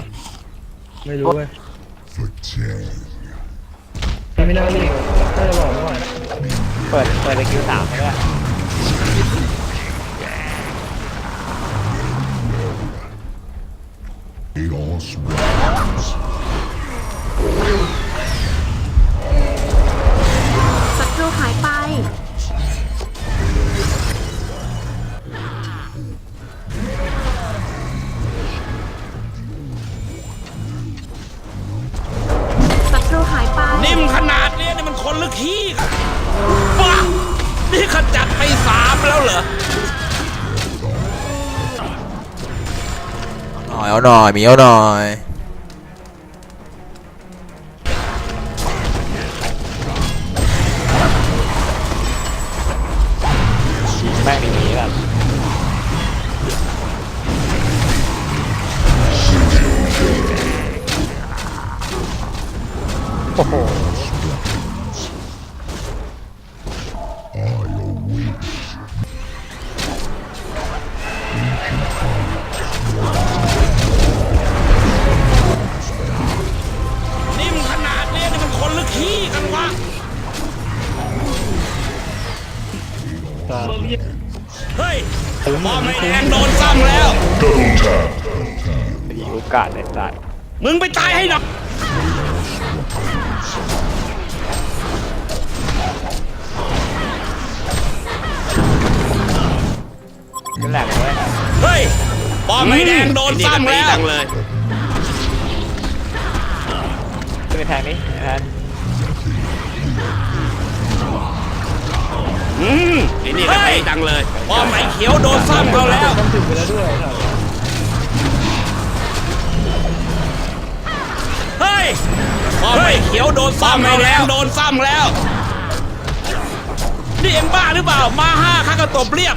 วะไม่รู้เว้ย Fatigue. ไม่น่าเรียกน่าจะบอกไม่ไหวเปิดเปิดไปคิวสามเลย Chaos reigns. ศั จัดไปสามแล้วเหรอหน่อยเอาหน่อยมีเอาหน่อยแม่งหนีแบบโอ้โห เฮ้ยบอมไม่แดงโดนซ้ำแล้ว double tap. มีโอกาสในสัตว์มึงไปตายให้หน่อยก็แหลกเว้ยเฮ้ยบอมไม่แดงโดนซ้ำแล้ว ขึ้นไปแทงนี้แทน อืมไอ้นี่ก็ตีดังเลยบอมไอ้เขียวโดนซ้ำเขาแล้ว ต้องถึงไปแล้วด้วยครับเฮ้ยบอมไอ้เขียวโดนซ้ำเขาแล้วโดนซ้ำแล้ว นี่เอ็งบ้าหรือเปล่า มาห้าข้าก็ตบเรียบ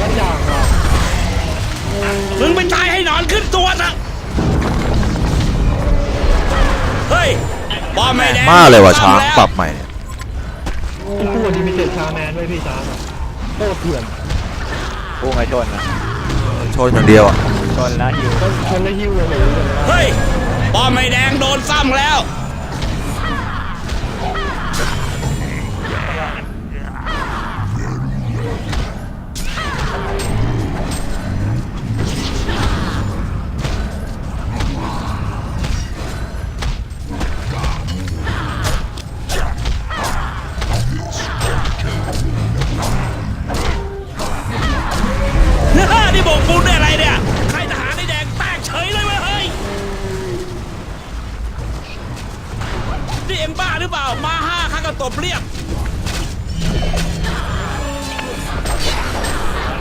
บอมไม่แดงมาเลยว่ะซ้ำช้างแล้วปรับใหม่เนี่ยคู่ที่มีเจ็ดชาแมนด้วยพี่ช้างอะโคตรเถื่อนพุ่งไอชนนะชนอย่างเดียวอะชนแล้วฮิวชนชนแล้วหิ้วเลยเลยเลยเฮ้ยบอมไม่แดงโดนซ้ำแล้ว นี่บอกได้อะไรเนี่ยใครทหารในแดงแตกเฉยเลยเว้ยเฮ้ย นี่เอ็งบ้าหรือเปล่า มาห้าข้าก็ตบเรียบ